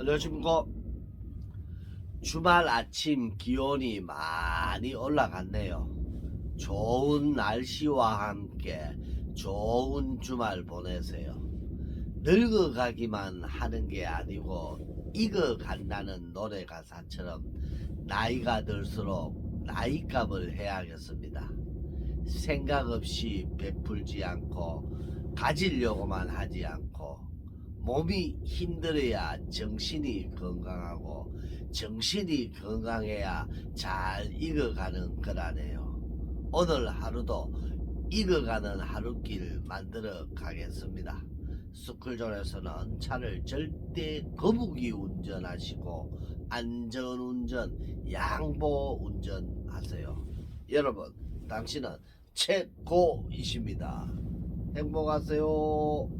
안녕하십니까. 주말 아침 기온이 많이 올라갔네요. 좋은 날씨와 함께 좋은 주말 보내세요. 늙어가기만 하는 게 아니고 익어간다는 노래 가사처럼 나이가 들수록 나이값을 해야겠습니다. 생각 없이 베풀지 않고 가지려고만 하지 않고 몸이 힘들어야 정신이 건강하고 정신이 건강해야 잘 익어가는 거라네요. 오늘 하루도 익어가는 하루길 만들어 가겠습니다. 스쿨존에서는 차를 절대 거북이 운전하시고 안전운전, 양보 운전 하세요. 여러분, 당신은 최고이십니다. 행복하세요.